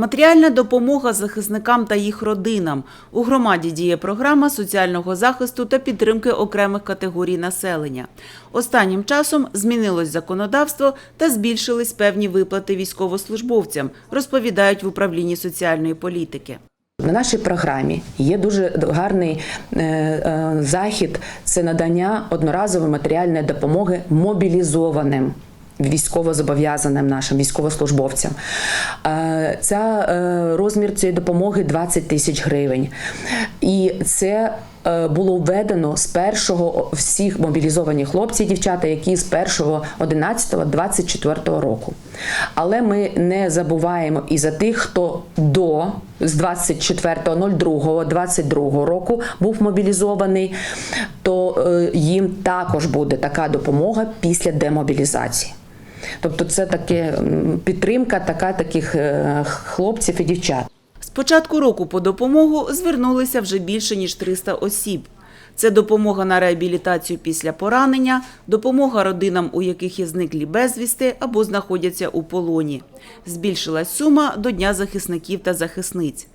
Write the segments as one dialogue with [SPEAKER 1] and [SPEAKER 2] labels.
[SPEAKER 1] Матеріальна допомога захисникам та їх родинам. У громаді діє програма соціального захисту та підтримки окремих категорій населення. Останнім часом змінилось законодавство та збільшились певні виплати військовослужбовцям, розповідають в управлінні соціальної політики.
[SPEAKER 2] На нашій програмі є дуже гарний е, е, захід це надання одноразової матеріальної допомоги мобілізованим. Військовозобов'язаним нашим військовослужбовцям. Е, Ця е, розмір цієї допомоги 20 тисяч гривень. І це е, було введено з першого всіх мобілізовані хлопці дівчата, які з 1.11.24 року. Але ми не забуваємо і за тих, хто до з 24.02.22 року був мобілізований, то їм також буде така допомога після демобілізації. Тобто це таке підтримка така таких е, хлопців і дівчат.
[SPEAKER 1] З початку року по допомогу звернулися вже більше ніж 300 осіб. Це допомога на реабілітацію після поранення, допомога родинам, у яких є зниклі безвісти або знаходяться у полоні. Збільшилась сума до Дня захисників та захисниць.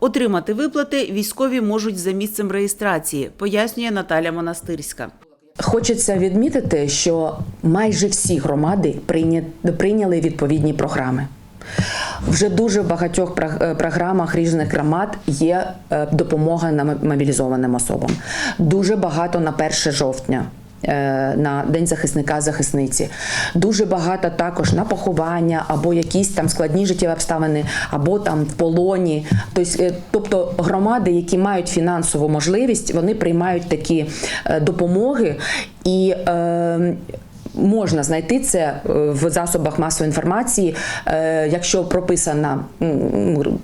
[SPEAKER 1] Отримати виплати військові можуть за місцем реєстрації, пояснює Наталя Монастирська.
[SPEAKER 2] Хочеться відмітити, що майже всі громади прийня- прийняли відповідні програми. Вже дуже в багатьох е, програмах різних громад є е, допомога на мобілізованим особам. Дуже багато на 1 жовтня. Е, На День захисника захисниці дуже багато також на поховання або якісь там складні життєві обставини, або там в полоні. Е, тобто громади, які мають фінансову можливість, вони приймають такі е, допомоги і. Можна знайти це е, в засобах масової інформації, Е, якщо прописана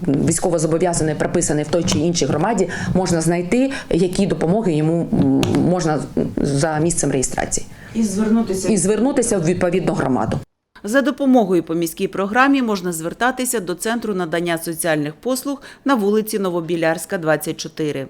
[SPEAKER 2] військовозобов'язаний прописаний в той чи іншій громаді, можна знайти, які допомоги йому можна за місцем реєстрації,
[SPEAKER 1] І звернутися
[SPEAKER 2] і звернутися в відповідну громаду.
[SPEAKER 1] За допомогою по міській програмі можна звертатися до Центру надання соціальних послуг на вулиці Новобілярська, 24.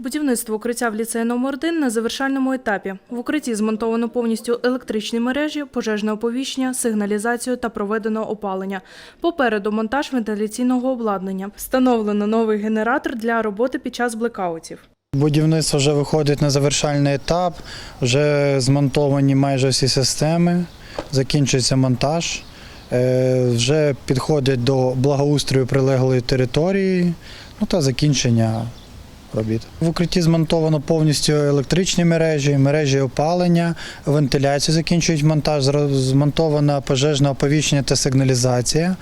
[SPEAKER 3] Будівництво укриття в ліцеї номер 1 на завершальному етапі. В укритті змонтовано повністю електричні мережі, пожежне оповіщення, сигналізацію та проведено опалення. Попереду монтаж вентиляційного обладнання. Встановлено новий генератор для роботи під час блекаутів.
[SPEAKER 4] Будівництво вже виходить на завершальний етап, вже змонтовані майже всі системи, закінчується монтаж, е, вже підходить до благоустрою прилеглої території ну та закінчення робіт. В укритті змонтовано повністю електричні мережі, мережі опалення, вентиляцію закінчують монтаж, змонтовано пожежне оповіщення та сигналізація.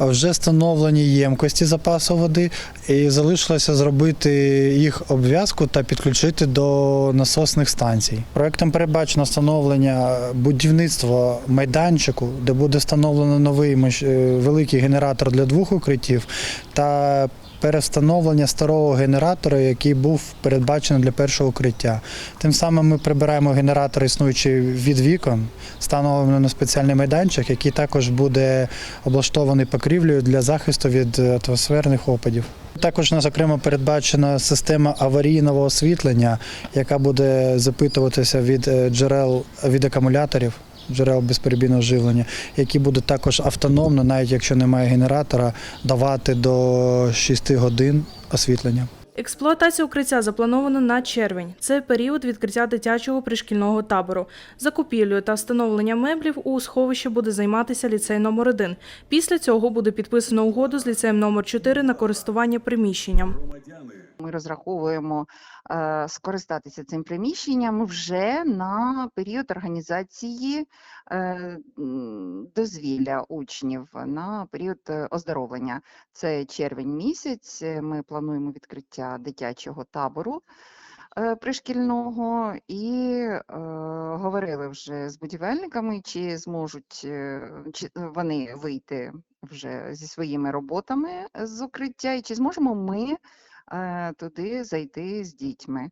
[SPEAKER 4] Вже встановлені ємкості запасу води і залишилося зробити їх обв'язку та підключити до насосних станцій. Проектом передбачено встановлення будівництва майданчику, де буде встановлено новий е, великий генератор для двох укриттів та перестановлення старого генератора, який був передбачений для першого укриття. Тим самим ми прибираємо генератор, існуючий від вікон, встановлено на спеціальний майданчик, який також буде облаштований покрівлею для захисту від атмосферних опадів. Також у нас окремо передбачена система аварійного освітлення, яка буде запитуватися від е, джерел від акумуляторів. Джерел безперебійного живлення, які будуть також автономно, навіть якщо немає генератора, давати до 6 годин освітлення.
[SPEAKER 3] Експлуатація укриття запланована на червень. Це період відкриття дитячого пришкільного табору. Закупівлею та встановленням меблів у сховищі буде займатися ліцей номер 1 Після цього буде підписано угоду з ліцеєм номер 4 на користування приміщенням.
[SPEAKER 5] Ми розраховуємо е, скористатися цим приміщенням вже на період організації е, дозвілля учнів на період е, оздоровлення. Це червень місяць. е, Ми плануємо відкриття дитячого табору е, пришкільного і е, говорили вже з будівельниками, чи зможуть чи вони вийти вже зі своїми роботами з укриття, і чи зможемо ми туди зайти з дітьми.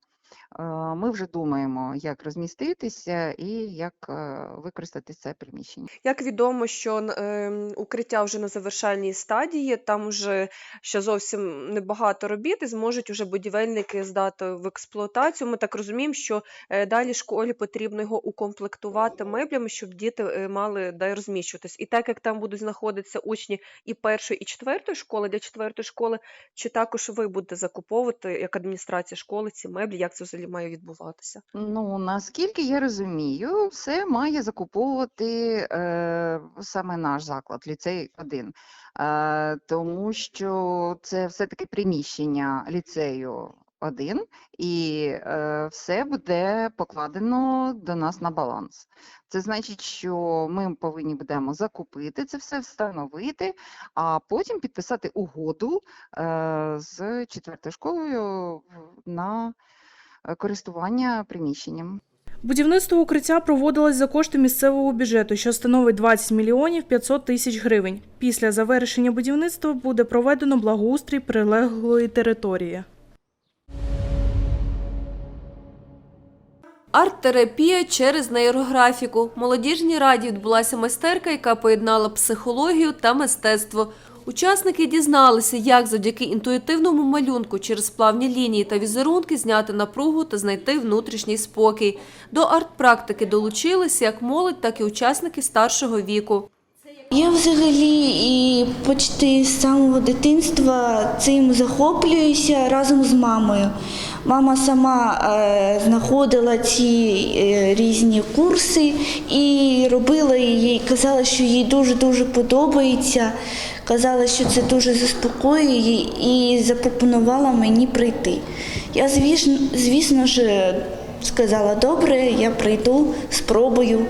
[SPEAKER 5] Е, ми вже думаємо, як розміститися і як е, використати це приміщення.
[SPEAKER 6] Як відомо, що ем, укриття вже на завершальній стадії, там вже ще зовсім небагато робіт, і зможуть уже будівельники здати в експлуатацію. Ми так розуміємо, що е, далі школі потрібно його укомплектувати меблями, щоб діти е, мали де розміщуватись. І так як там будуть знаходитися учні і першої, і четвертої школи, для четвертої школи, чи також ви будете закуповувати як адміністрація школи ці меблі? Як це взагалі має відбуватися?
[SPEAKER 5] Ну, наскільки я розумію, все має закуповувати е, саме наш заклад, ліцей 1, е, тому що це все-таки приміщення ліцею 1, і е, все буде покладено до нас на баланс. Це значить, що ми повинні будемо закупити це все, встановити, а потім підписати угоду е, з четвертою школою на користування приміщенням.
[SPEAKER 3] Будівництво укриття проводилось за кошти місцевого бюджету, що становить 20 мільйонів 500 тисяч гривень. Після завершення будівництва буде проведено благоустрій прилеглої території.
[SPEAKER 7] Арт-терапія через нейрографіку. Молодіжній раді відбулася майстерка, яка поєднала психологію та мистецтво. Учасники дізналися, як завдяки інтуїтивному малюнку через плавні лінії та візерунки зняти напругу та знайти внутрішній спокій. До арт-практики долучилися як молодь, так і учасники старшого віку.
[SPEAKER 8] Я взагалі і почти з самого дитинства цим захоплююся разом з мамою. Мама сама е, знаходила ці е, різні курси і робила її, казала, що їй дуже-дуже подобається. Казала, що це дуже заспокоює і запропонувала мені прийти. Я, звісно, звісно ж, сказала, добре, я прийду, спробую.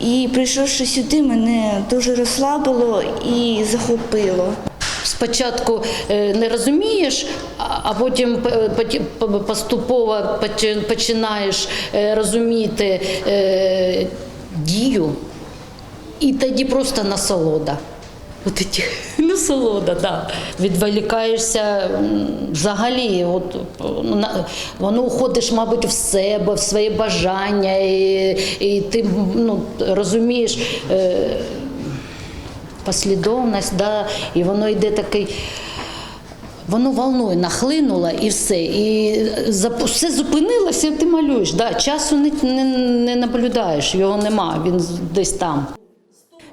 [SPEAKER 8] І прийшовши сюди, мене дуже розслабило і захопило.
[SPEAKER 9] Спочатку е, не розумієш, а потім е, поступово починаєш е, розуміти дію, і тоді просто насолода. От ті, насолода, да. Відволікаєшся взагалі, от, ну, воно уходиш, мабуть, в себе, в своє бажання, і, і ти ну, розумієш. Е, послідовність, да, і воно йде такий. Воно волною нахлинуло і все. І все зупинилося, і ти малюєш. Да, часу не, не, не наблюдаєш, його нема, він десь там.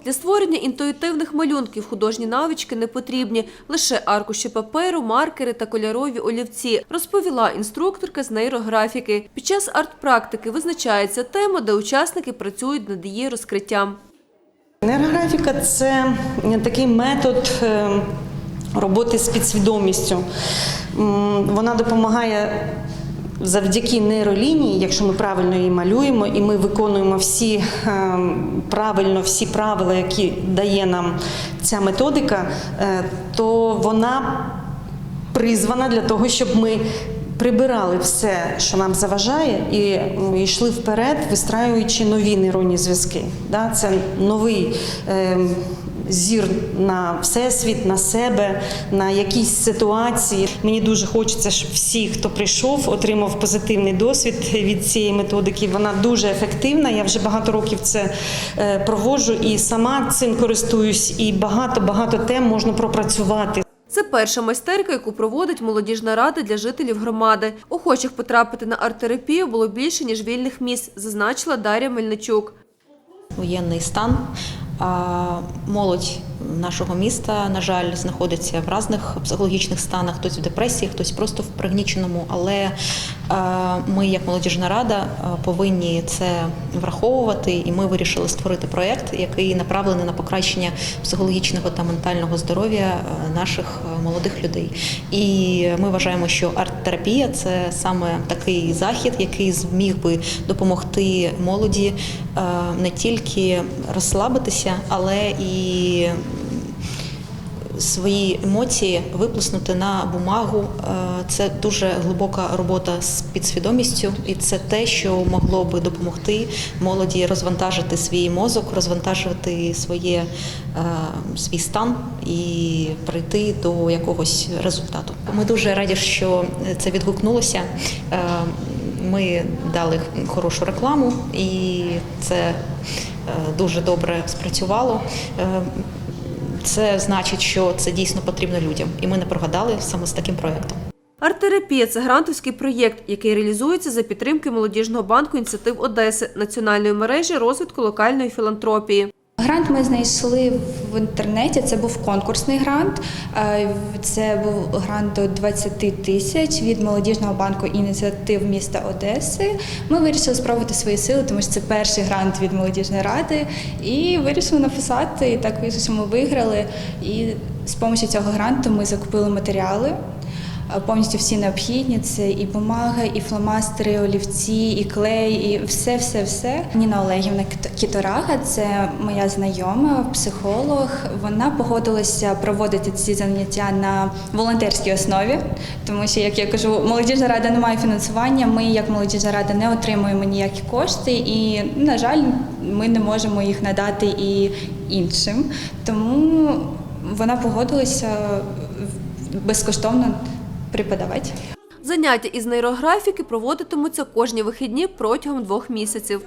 [SPEAKER 7] Для створення інтуїтивних малюнків художні навички не потрібні, лише аркуші паперу, маркери та кольорові олівці, розповіла інструкторка з нейрографіки. Під час арт-практики визначається тема, де учасники працюють над її розкриттям.
[SPEAKER 10] Нейрографіка це такий метод е, роботи з підсвідомістю. Вона допомагає завдяки нейролінії, якщо ми правильно її малюємо, і ми виконуємо всі е, правильно всі правила, які дає нам ця методика, е, то вона призвана для того, щоб ми прибирали все, що нам заважає, і йшли вперед, вистраюючи нові нейронні зв'язки. Це новий е, зір на всесвіт, на себе, на якісь ситуації. Мені дуже хочеться, щоб всі, хто прийшов, отримав позитивний досвід від цієї методики. Вона дуже ефективна. Я вже багато років це е, проводжу і сама цим користуюсь, і багато багато тем можна пропрацювати.
[SPEAKER 7] Це перша майстерка, яку проводить молодіжна рада для жителів громади. Охочих потрапити на арт-терапію було більше, ніж вільних місць, зазначила Дар'я Мельничук.
[SPEAKER 11] воєнний стан. Молодь нашого міста, на жаль, знаходиться в різних психологічних станах, хтось в депресії, хтось просто в пригніченому. Але е, ми, як молодіжна рада, е, повинні це враховувати, і ми вирішили створити проєкт, який направлений на покращення психологічного та ментального здоров'я е, наших молодих людей. І ми вважаємо, що арт-терапія це саме такий захід, який зміг би допомогти молоді не тільки розслабитися, але і свої емоції виплеснути на бумагу. Е, Це дуже глибока робота з підсвідомістю, і це те, що могло би допомогти молоді розвантажити свій мозок, розвантажити своє, е, свій стан і прийти до якогось результату. Ми дуже раді, що це відгукнулося. Е, Ми дали хорошу рекламу, і це дуже добре спрацювало. Це значить, що це дійсно потрібно людям, і ми не прогадали саме з таким проєктом.
[SPEAKER 7] Арт-терапія – це грантовський проєкт, який реалізується за підтримки молодіжного банку ініціатив Одеси, національної мережі розвитку локальної філантропії.
[SPEAKER 12] Грант ми знайшли в інтернеті. Це був конкурсний грант. Е, Це був грант до 20 тисяч від молодіжного банку ініціатив міста Одеси. Ми вирішили спробувати свої сили, тому що це перший грант від молодіжної ради. І вирішили написати. І так вийшло, що ми виграли. І з допомогою цього гранту ми закупили матеріали. Е, Повністю всі необхідні це і бумага, і фломастери, олівці, і клей, і все, все, все. Ніна Олегівна Кіторага, це моя знайома, психолог. Вона погодилася проводити ці заняття на волонтерській основі, тому що, як я кажу, молодіжна рада не має фінансування. Ми, як молодіжна рада, не отримуємо ніякі кошти, і на жаль, ми не можемо їх надати і іншим. Тому вона погодилася безкоштовно преподавати.
[SPEAKER 7] Заняття із нейрографіки проводитимуться кожні вихідні протягом двох місяців.